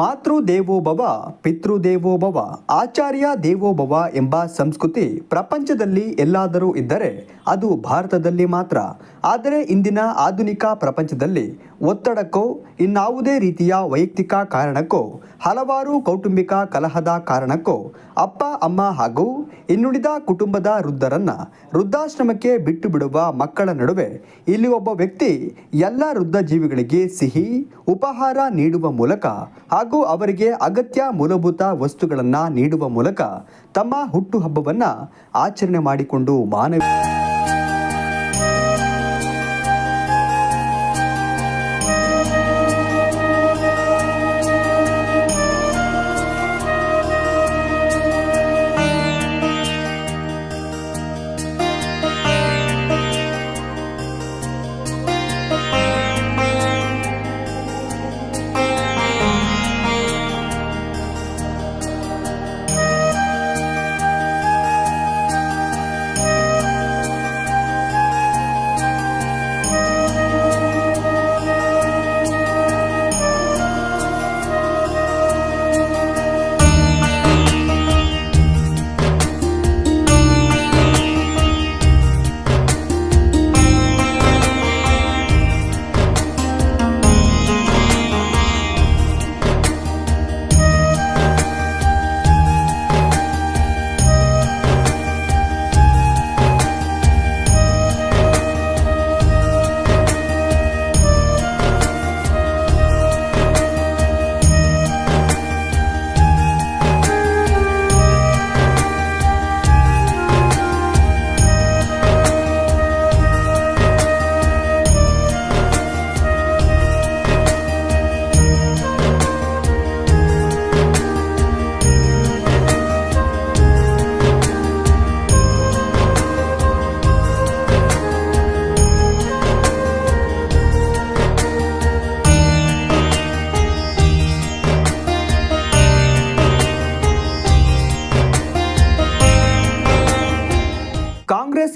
ಮಾತೃ ದೇವೋಭವ ಪಿತೃದೇವೋಭವ, ಆಚಾರ್ಯ ದೇವೋಭವ ಎಂಬ ಸಂಸ್ಕೃತಿ ಪ್ರಪಂಚದಲ್ಲಿ ಎಲ್ಲಾದರೂ ಇದ್ದರೆ ಅದು ಭಾರತದಲ್ಲಿ ಮಾತ್ರ. ಆದರೆ ಇಂದಿನ ಆಧುನಿಕ ಪ್ರಪಂಚದಲ್ಲಿ ಒತ್ತಡಕ್ಕೋ, ಇನ್ನಾವುದೇ ರೀತಿಯ ವೈಯಕ್ತಿಕ ಕಾರಣಕ್ಕೋ, ಹಲವಾರು ಕೌಟುಂಬಿಕ ಕಲಹದ ಕಾರಣಕ್ಕೋ, ಅಪ್ಪ, ಅಮ್ಮ ಹಾಗೂ ಇನ್ನುಳಿದ ಕುಟುಂಬದ ವೃದ್ಧರನ್ನು ವೃದ್ಧಾಶ್ರಮಕ್ಕೆ ಬಿಟ್ಟು ಬಿಡುವ ಮಕ್ಕಳ ನಡುವೆ ಇಲ್ಲಿ ಒಬ್ಬ ವ್ಯಕ್ತಿ ಎಲ್ಲ ವೃದ್ಧ ಜೀವಿಗಳಿಗೆ ಸಿಹಿ, ಉಪಹಾರ ನೀಡುವ ಮೂಲಕ ಹಾಗೂ ಅವರಿಗೆ ಅಗತ್ಯ ಮೂಲಭೂತ ವಸ್ತುಗಳನ್ನು ನೀಡುವ ಮೂಲಕ ತಮ್ಮ ಹುಟ್ಟುಹಬ್ಬವನ್ನು ಆಚರಣೆ ಮಾಡಿಕೊಂಡು ಮಾನವ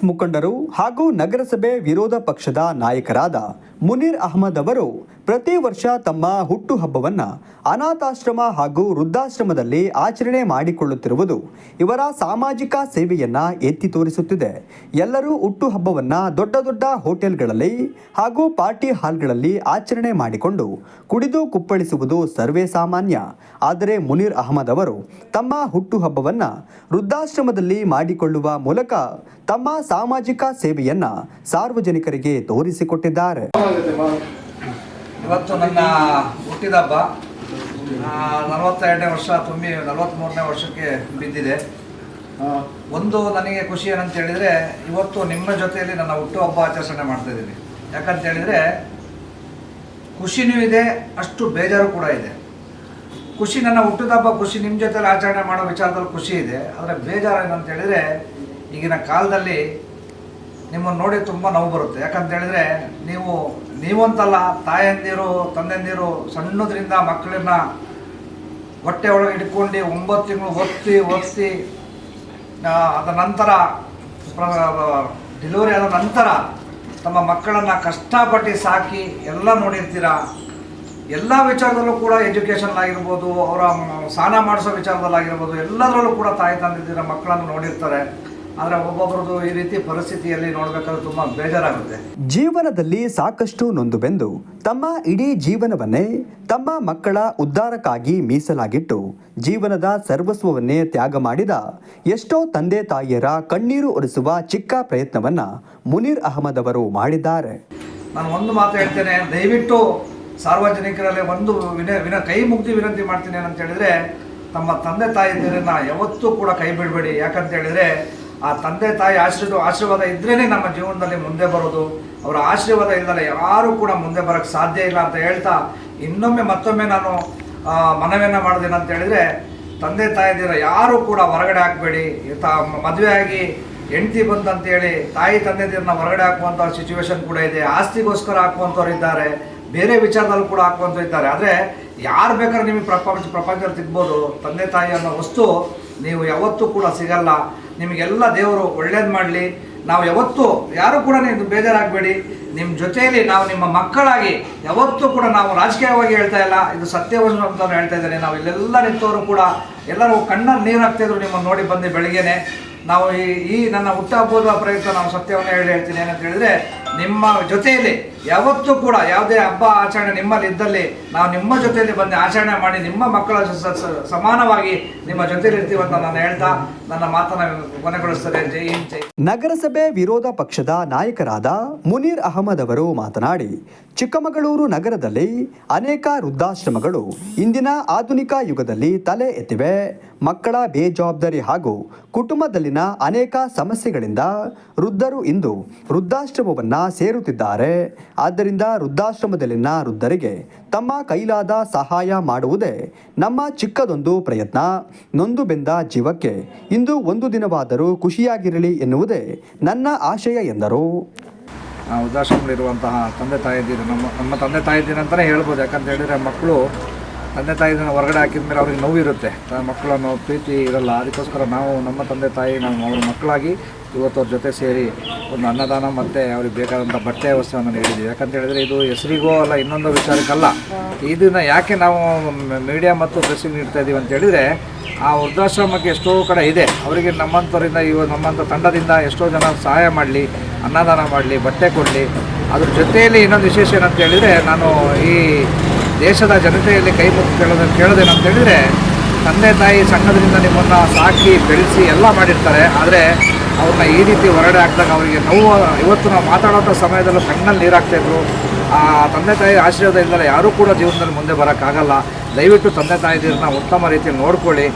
ಮುಖಂಡರು ಹಾಗೂ ನಗರಸಭೆ ವಿರೋಧ ಪಕ್ಷದ ನಾಯಕರಾದ ಮುನೀರ್ ಅಹಮದ್ ಅವರು ಪ್ರತಿ ವರ್ಷ ತಮ್ಮ ಹುಟ್ಟುಹಬ್ಬವನ್ನು ಅನಾಥಾಶ್ರಮ ಹಾಗೂ ವೃದ್ಧಾಶ್ರಮದಲ್ಲಿ ಆಚರಣೆ ಮಾಡಿಕೊಳ್ಳುತ್ತಿರುವುದು ಇವರ ಸಾಮಾಜಿಕ ಸೇವೆಯನ್ನ ಎತ್ತಿ ತೋರಿಸುತ್ತಿದೆ. ಎಲ್ಲರೂ ಹುಟ್ಟುಹಬ್ಬವನ್ನು ದೊಡ್ಡ ದೊಡ್ಡ ಹೋಟೆಲ್ಗಳಲ್ಲಿ ಹಾಗೂ ಪಾರ್ಟಿ ಹಾಲ್ಗಳಲ್ಲಿ ಆಚರಣೆ ಮಾಡಿಕೊಂಡು ಕುಡಿದು ಕುಪ್ಪಳಿಸುವುದು ಸರ್ವೇ ಸಾಮಾನ್ಯ. ಆದರೆ ಮುನೀರ್ ಅಹಮದ್ ಅವರು ತಮ್ಮ ಹುಟ್ಟುಹಬ್ಬವನ್ನು ವೃದ್ಧಾಶ್ರಮದಲ್ಲಿ ಮಾಡಿಕೊಳ್ಳುವ ಮೂಲಕ ತಮ್ಮ ಸಾಮಾಜಿಕ ಸೇವೆಯನ್ನ ಸಾರ್ವಜನಿಕರಿಗೆ ತೋರಿಸಿಕೊಟ್ಟಿದ್ದಾರೆ. ಇವತ್ತು ನನ್ನ ಹುಟ್ಟಿದ ಹಬ್ಬ. ನಲವತ್ತೆರಡನೇ ವರ್ಷ, ತುಂಬಿ ನಲವತ್ತ್ಮೂರನೇ ವರ್ಷಕ್ಕೆ ಬಿದ್ದಿದೆ. ಒಂದು ನನಗೆ ಖುಷಿ ಏನಂತ ಹೇಳಿದರೆ, ಇವತ್ತು ನಿಮ್ಮ ಜೊತೆಯಲ್ಲಿ ನನ್ನ ಹುಟ್ಟುಹಬ್ಬ ಆಚರಣೆ ಮಾಡ್ತಾ ಇದ್ದೀನಿ. ಯಾಕಂತ ಹೇಳಿದರೆ, ಖುಷಿನೂ ಇದೆ, ಅಷ್ಟು ಬೇಜಾರು ಕೂಡ ಇದೆ. ಖುಷಿ ನನ್ನ ಹುಟ್ಟಿದಹಬ್ಬ ಖುಷಿ ನಿಮ್ಮ ಜೊತೆಲಿ ಆಚರಣೆ ಮಾಡೋ ವಿಚಾರದಲ್ಲಿ ಖುಷಿ ಇದೆ. ಆದರೆ ಬೇಜಾರು ಏನಂತ ಹೇಳಿದರೆ, ಈಗಿನ ಕಾಲದಲ್ಲಿ ನಿಮ್ಮನ್ನು ನೋಡಿ ತುಂಬ ನೋವು ಬರುತ್ತೆ. ಯಾಕಂತ ಹೇಳಿದ್ರೆ ನೀವು, ನೀವಂತಲ್ಲ, ತಾಯಂದಿರು, ತಂದೆಂದಿರು, ಸಣ್ಣದ್ರಿಂದ ಮಕ್ಕಳನ್ನ ಹೊಟ್ಟೆ ಒಳಗೆ ಇಟ್ಕೊಂಡು ಒಂಬತ್ತು ತಿಂಗಳು ಒತ್ತಿ ಒತ್ತಿ ಅದ ನಂತರ ಡೆಲಿವರಿ ಆದ ನಂತರ ತಮ್ಮ ಮಕ್ಕಳನ್ನು ಕಷ್ಟಪಟ್ಟು ಸಾಕಿ ಎಲ್ಲ ನೋಡಿರ್ತೀರ? ಎಲ್ಲ ವಿಚಾರದಲ್ಲೂ ಕೂಡ ಎಜುಕೇಷನ್ ಆಗಿರ್ಬೋದು, ಅವರ ಸ್ನಾನ ಮಾಡಿಸೋ ವಿಚಾರದಲ್ಲಾಗಿರ್ಬೋದು, ಎಲ್ಲದರಲ್ಲೂ ಕೂಡ ತಾಯಿ ತಂದಿದ್ದೀರ ಮಕ್ಕಳನ್ನು ನೋಡಿರ್ತಾರೆ. ಆದರೆ ಒಬ್ಬೊಬ್ಬರದು ಈ ರೀತಿ ಪರಿಸ್ಥಿತಿಯಲ್ಲಿ ನೋಡಬೇಕಾದ್ರೆ ತುಂಬ ಬೇಜಾರಾಗುತ್ತೆ. ಜೀವನದಲ್ಲಿ ಸಾಕಷ್ಟು ನೊಂದು ಬೆಂದು ತಮ್ಮ ಇಡೀ ಜೀವನವನ್ನೇ ತಮ್ಮ ಮಕ್ಕಳ ಉದ್ಧಾರಕ್ಕಾಗಿ ಮೀಸಲಾಗಿಟ್ಟು ಜೀವನದ ಸರ್ವಸ್ವವನ್ನೇ ತ್ಯಾಗ ಮಾಡಿದ ಎಷ್ಟೋ ತಂದೆ ತಾಯಿಯರ ಕಣ್ಣೀರು ಒರೆಸುವ ಚಿಕ್ಕ ಪ್ರಯತ್ನವನ್ನ ಮುನೀರ್ ಅಹಮದ್ ಅವರು ಮಾಡಿದ್ದಾರೆ. ನಾನು ಒಂದು ಮಾತು ಹೇಳ್ತೇನೆ ದಯವಿಟ್ಟು ಸಾರ್ವಜನಿಕರಲ್ಲಿ ಒಂದು ವಿನ ವಿನ ಕೈ ಮುಗ್ದಿ ವಿನಂತಿ ಮಾಡ್ತೀನಿ ಅಂತ ಹೇಳಿದ್ರೆ ತಮ್ಮ ತಂದೆ ತಾಯಿಯರನ್ನ ಯಾವತ್ತೂ ಕೂಡ ಕೈ ಬಿಡಬೇಡಿ. ಯಾಕಂತ ಹೇಳಿದ್ರೆ ಆ ತಂದೆ ತಾಯಿ ಆಶೀರ್ವಾದ ಆಶೀರ್ವಾದ ಇದ್ರೇ ನಮ್ಮ ಜೀವನದಲ್ಲಿ ಮುಂದೆ ಬರೋದು. ಅವರ ಆಶೀರ್ವಾದ ಇಲ್ಲದೆ ಯಾರೂ ಕೂಡ ಮುಂದೆ ಬರೋಕ್ಕೆ ಸಾಧ್ಯ ಇಲ್ಲ ಅಂತ ಹೇಳ್ತಾ ಇನ್ನೊಮ್ಮೆ ಮತ್ತೊಮ್ಮೆ ನಾನು ಮನವಿಯನ್ನ ಮಾಡೋದೇನಂತ ಅಂತ ಹೇಳಿದ್ರೆ, ತಂದೆ ತಾಯಿದಿರ ಯಾರು ಕೂಡ ಹೊರಗಡೆ ಹಾಕಬೇಡಿ. ಮದುವೆ ಆಗಿ ಹೆಂಡತಿ ಬಂತಂತೇಳಿ ತಾಯಿ ತಂದೆದಿರನ್ನ ಹೊರಗಡೆ ಹಾಕುವಂಥ ಸಿಚುವೇಶನ್ ಕೂಡ ಇದೆ. ಆಸ್ತಿಗೋಸ್ಕರ ಹಾಕುವಂಥವ್ರು ಇದ್ದಾರೆ. ಬೇರೆ ವಿಚಾರದಲ್ಲೂ ಕೂಡ ಹಾಕುವಂತ ಇದ್ದಾರೆ. ಆದರೆ ಯಾರು ಬೇಕಾದ್ರೆ ನಿಮಗೆ ಪ್ರಪಂಚ ಪ್ರಪಂಚದಲ್ಲಿ ಸಿಗ್ಬೋದು. ತಂದೆ ತಾಯಿ ಅನ್ನೋ ವಸ್ತು ನೀವು ಯಾವತ್ತೂ ಕೂಡ ಸಿಗಲ್ಲ. ನಿಮಗೆಲ್ಲ ದೇವರು ಒಳ್ಳೇದು ಮಾಡಲಿ. ನಾವು ಯಾವತ್ತೂ ಯಾರು ಕೂಡ ನೀವು ಬೇಜಾರಾಗಬೇಡಿ. ನಿಮ್ಮ ಜೊತೆಯಲ್ಲಿ ನಾವು ನಿಮ್ಮ ಮಕ್ಕಳಾಗಿ ಯಾವತ್ತೂ ಕೂಡ ನಾವು ರಾಜಕೀಯವಾಗಿ ಹೇಳ್ತಾ ಇಲ್ಲ. ಇದು ಸತ್ಯವನ್ನು ಅಂತ ಹೇಳ್ತಾ ಇದ್ದಾರೆ. ನಾವು ಇಲ್ಲೆಲ್ಲ ನಿಂತವರು ಕೂಡ ಎಲ್ಲರೂ ಕಣ್ಣಲ್ಲಿ ನೀರು ಹಾಕ್ತಿದ್ರು ನಿಮ್ಮನ್ನು ನೋಡಿ ಬಂದು ಬೆಳಗ್ಗೆನೆ. ನಾವು ಈ ಈ ನನ್ನ ಹುಟ್ಟಹಬ್ಬದ ಪ್ರಯುಕ್ತ ನಾವು ಸತ್ಯವನ್ನು ಹೇಳಿ ಹೇಳ್ತೀನಿ. ಏನಂತ ಹೇಳಿದ್ರೆ ನಿಮ್ಮ ಜೊತೆಯಲ್ಲಿ ಯಾವತ್ತೂ ಕೂಡ ಯಾವುದೇ ಹಬ್ಬ ಆಚರಣೆ ನಿಮ್ಮಲ್ಲಿ ಇದ್ದಲ್ಲಿ ನಾವು ನಿಮ್ಮ ಜೊತೆಯಲ್ಲಿ ಬಂದು ಆಚರಣೆ ಮಾಡಿ ನಿಮ್ಮ ಮಕ್ಕಳ ಸಮಾನವಾಗಿ ನಿಮ್ಮ ಜೊತೆಯಲ್ಲಿ ಇರ್ತೀವಂತ ನಾನು ಹೇಳ್ತಾ ನನ್ನ ಮಾತನ್ನು ಕೊನೆಗೊಳಿಸ್ತಾರೆ ಜೈ ಹಿಂದ್, ಜೈ ನಗರಸಭೆ ವಿರೋಧ ಪಕ್ಷದ ನಾಯಕರಾದ ಮುನೀರ್ ಅಹಮದ್ ಅವರು ಮಾತನಾಡಿ, ಚಿಕ್ಕಮಗಳೂರು ನಗರದಲ್ಲಿ ಅನೇಕ ವೃದ್ಧಾಶ್ರಮಗಳು ಇಂದಿನ ಆಧುನಿಕ ಯುಗದಲ್ಲಿ ತಲೆ ಎತ್ತಿವೆ. ಮಕ್ಕಳ ಬೇಜವಾಬ್ದಾರಿ ಹಾಗೂ ಕುಟುಂಬದಲ್ಲಿನ ಅನೇಕ ಸಮಸ್ಯೆಗಳಿಂದ ವೃದ್ಧರು ಇಂದು ವೃದ್ಧಾಶ್ರಮವನ್ನ ಸೇರುತ್ತಿದ್ದಾರೆ. ಆದ್ದರಿಂದ ವೃದ್ಧಾಶ್ರಮದಲ್ಲಿನ ವೃದ್ಧರಿಗೆ ತಮ್ಮ ಕೈಲಾದ ಸಹಾಯ ಮಾಡುವುದೇ ನಮ್ಮ ಚಿಕ್ಕದೊಂದು ಪ್ರಯತ್ನ. ನೊಂದು ಬೆಂದ ಜೀವಕ್ಕೆ ಇಂದು ಒಂದು ದಿನವಾದರೂ ಖುಷಿಯಾಗಿರಲಿ ಎನ್ನುವುದೇ ನನ್ನ ಆಶಯ ಎಂದರು. ವೃದ್ಧಾಶ್ರಮದಲ್ಲಿರುವಂತಹ ತಂದೆ ತಾಯಿದ್ದೀರು ನಮ್ಮ ನಮ್ಮ ತಂದೆ ತಾಯಿದ್ದೀರ ಅಂತಲೇ ಹೇಳ್ಬೋದು. ಯಾಕಂತ ಹೇಳಿದರೆ ಮಕ್ಕಳು ತಂದೆ ತಾಯಿನ ಹೊರಗಡೆ ಹಾಕಿದ ಮೇಲೆ ಅವ್ರಿಗೆ ನೋವಿರುತ್ತೆ ಮಕ್ಕಳು ಮಕ್ಕಳನ್ನು ಪ್ರೀತಿ ಇರಲ್ಲ. ಅದಕ್ಕೋಸ್ಕರ ನಾವು ನಮ್ಮ ತಂದೆ ತಾಯಿ, ನಾವು ಅವ್ರ ಮಕ್ಕಳಾಗಿ ಇವತ್ತು ಅವ್ರ ಜೊತೆ ಸೇರಿ ಒಂದು ಅನ್ನದಾನ ಮತ್ತು ಅವ್ರಿಗೆ ಬೇಕಾದಂಥ ಬಟ್ಟೆ ವ್ಯವಸ್ಥೆಯನ್ನು ನೀಡಿದ್ದೀವಿ. ಯಾಕಂತ ಹೇಳಿದರೆ ಇದು ಹೆಸರಿಗೋ ಅಲ್ಲ, ಇನ್ನೊಂದು ವಿಚಾರಕ್ಕಲ್ಲ. ಇದನ್ನು ಯಾಕೆ ನಾವು ಮೀಡಿಯಾ ಮತ್ತು ಪ್ರೆಸ್ಸಿಗೆ ನೀಡ್ತಾ ಇದ್ದೀವಿ ಅಂತ ಹೇಳಿದರೆ, ಆ ವೃದ್ಧಾಶ್ರಮಕ್ಕೆ ಎಷ್ಟೋ ಕಡೆ ಇದೆ. ಅವರಿಗೆ ನಮ್ಮಂಥವರಿಂದ ಇವ ನಮ್ಮಂಥ ತಂಡದಿಂದ ಎಷ್ಟೋ ಜನ ಸಹಾಯ ಮಾಡಲಿ, ಅನ್ನದಾನ ಮಾಡಲಿ, ಬಟ್ಟೆ ಕೊಡಲಿ. ಅದ್ರ ಜೊತೆಯಲ್ಲಿ ಇನ್ನೊಂದು ವಿಶೇಷ ಏನಂತ ಹೇಳಿದರೆ, ನಾನು ಈ ದೇಶದ ಜನತೆಯಲ್ಲಿ ಕೈ ಮುತ್ತು ಕೇಳೋದು ಅಂತ ಹೇಳಿದರೆ, ತಂದೆ ತಾಯಿ ಸಣ್ಣದರಿಂದ ನಿಮ್ಮನ್ನು ಸಾಕಿ ಬೆಳೆಸಿ ಎಲ್ಲ ಮಾಡಿರ್ತಾರೆ. ಆದರೆ ಅವ್ರನ್ನ ಈ ರೀತಿ ಹೊರಡೆ ಹಾಕಿದಾಗ ಅವರಿಗೆ ನೋವು, ಇವತ್ತು ನಾವು ಮಾತಾಡೋಂಥ ಸಮಯದಲ್ಲೂ ಕಣ್ಣಲ್ಲಿ ನೀರು ಹಾಕ್ತಾಯಿದ್ರು ಆ ತಂದೆ ತಾಯಿ ಆಶೀರ್ವಾದ ಇಲ್ಲದೆ ಯಾರೂ ಕೂಡ ಜೀವನದಲ್ಲಿ ಮುಂದೆ ಬರೋಕ್ಕಾಗಲ್ಲ. ದಯವಿಟ್ಟು ತಂದೆ ತಾಯಿದಿರನ್ನ ಉತ್ತಮ ರೀತಿಯಲ್ಲಿ ನೋಡ್ಕೊಳ್ಳಿ.